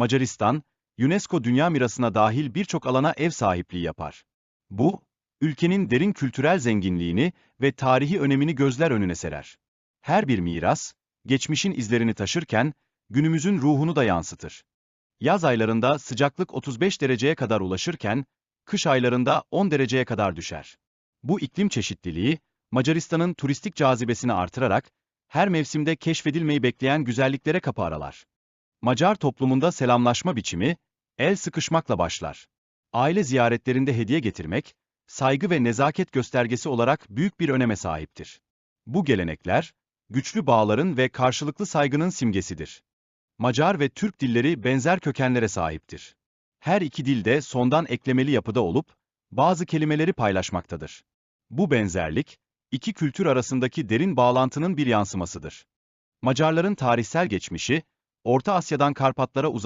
Macaristan, UNESCO Dünya Mirası'na dahil birçok alana ev sahipliği yapar. Bu, ülkenin derin kültürel zenginliğini ve tarihi önemini gözler önüne serer. Her bir miras, geçmişin izlerini taşırken, günümüzün ruhunu da yansıtır. Yaz aylarında sıcaklık 35 dereceye kadar ulaşırken, kış aylarında 10 dereceye kadar düşer. Bu iklim çeşitliliği, Macaristan'ın turistik cazibesini artırarak, her mevsimde keşfedilmeyi bekleyen güzelliklere kapı aralar. Macar toplumunda selamlaşma biçimi, el sıkışmakla başlar. Aile ziyaretlerinde hediye getirmek, saygı ve nezaket göstergesi olarak büyük bir öneme sahiptir. Bu gelenekler, güçlü bağların ve karşılıklı saygının simgesidir. Macar ve Türk dilleri benzer kökenlere sahiptir. Her iki dilde sondan eklemeli yapıda olup, bazı kelimeleri paylaşmaktadır. Bu benzerlik, iki kültür arasındaki derin bağlantının bir yansımasıdır. Macarların tarihsel geçmişi, Orta Asya'dan Karpatlara uzanan